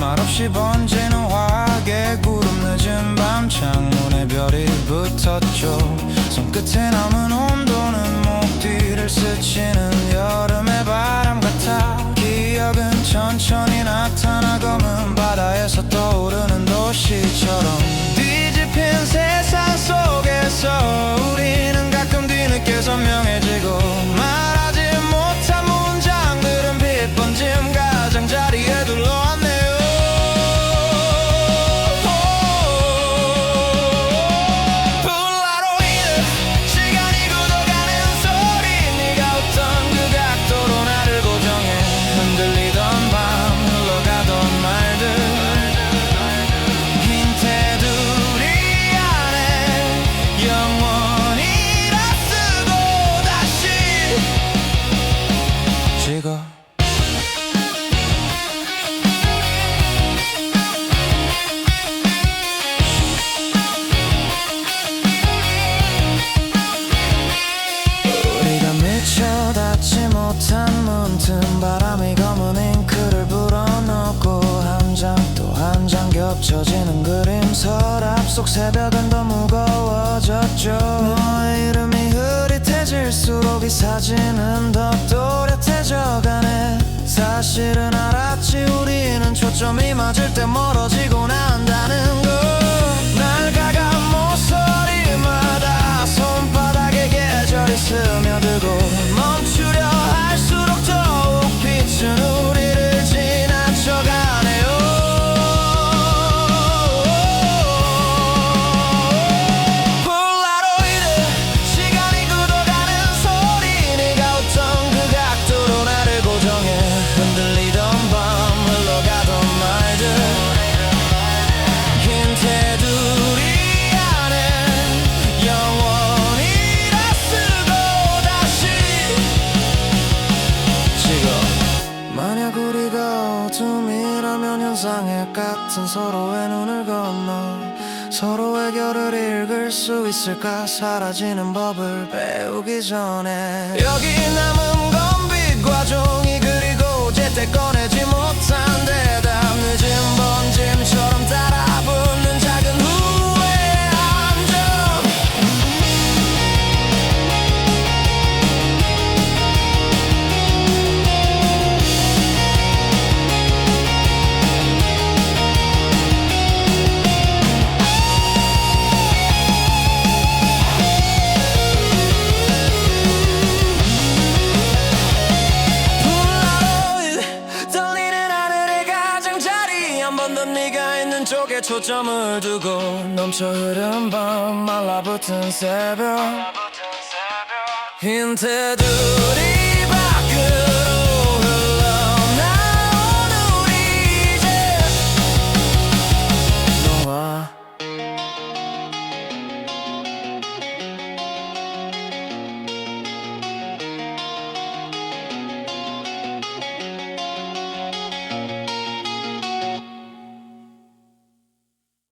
말없이 번지는 화개 구름 늦은 밤 창문에 별이 붙었죠. 손끝에 남은 온도는 목 뒤를 스치는 여름의 바람 같아. 기억은 천천히 나타나 검은 바다에서 떠오르는 도시처럼 문틈 바람이 검은 잉크를 불어넣고 한 장 또 한 장 겹쳐지는 그림 서랍 속 새벽은 더 무거워졌죠. 너의 이름이 흐릿해질수록 이 사진은 더 또렷해져가네. 사실은 알았지 우리는 초점이 맞을 때 멀어지곤 현상의 같은 서로의 눈을 건너 서로의 결을 읽을 수 있을까? 사라지는 법을 배우기 전에 여기 남은 쪽에 초점을 두고 넘쳐 흐른 밤 말라붙은 새벽. 흰 테두리